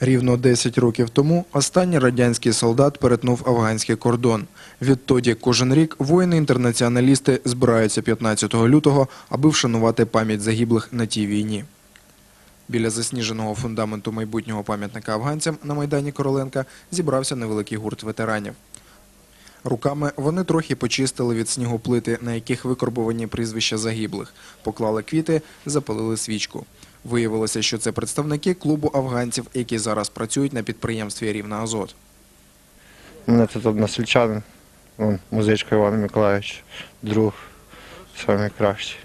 Рівно 10 років тому останній радянський солдат перетнув афганський кордон. Відтоді кожен рік воїни-інтернаціоналісти збираються 15 лютого, аби вшанувати пам'ять загиблих на тій війні. Біля засніженого фундаменту майбутнього пам'ятника афганцям на Майдані Короленка зібрався невеликий гурт ветеранів. Руками вони трохи почистили від снігу плити, на яких викорбовані прізвища загиблих, поклали квіти, запалили свічку. Виявилося, що це представники клубу афганців, які зараз працюють на підприємстві Рівна Азот. Мене тут односельчанин, вон, музичка Іван Миколаївич, друг, найкращий.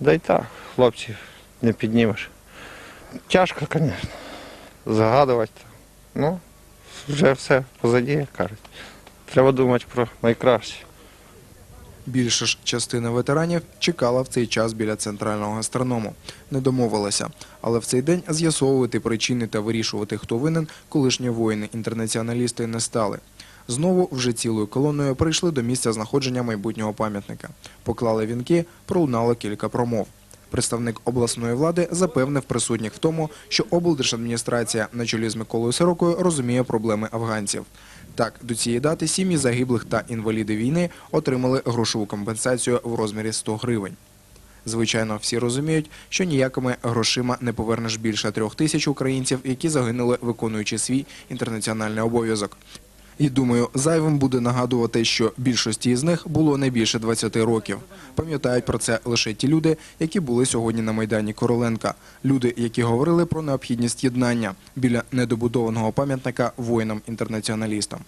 Да й так, хлопців не піднімеш. Тяжко, звісно, загадувати. Ну, вже все позаді, кажуть. Треба думати про найкраще. Більша ж частина ветеранів чекала в цей час біля центрального гастроному. Не домовилася. Але в цей день з'ясовувати причини та вирішувати, хто винен, колишні воїни-інтернаціоналісти не стали. Знову вже цілою колоною прийшли до місця знаходження майбутнього пам'ятника. Поклали вінки, пролунало кілька промов. Представник обласної влади запевнив присутніх в тому, що облдержадміністрація на чолі з Миколою Сирокою розуміє проблеми афганців. Так, до цієї дати сім'ї загиблих та інваліди війни отримали грошову компенсацію в розмірі 100 гривень. Звичайно, всі розуміють, що ніякими грошима не повернеш більше трьох тисяч українців, які загинули, виконуючи свій інтернаціональний обов'язок. І думаю, зайвим буде нагадувати, що більшості із них було не більше 20 років. Пам'ятають про це лише ті люди, які були сьогодні на майдані Короленка. Люди, які говорили про необхідність єднання біля недобудованого пам'ятника воїнам-інтернаціоналістам.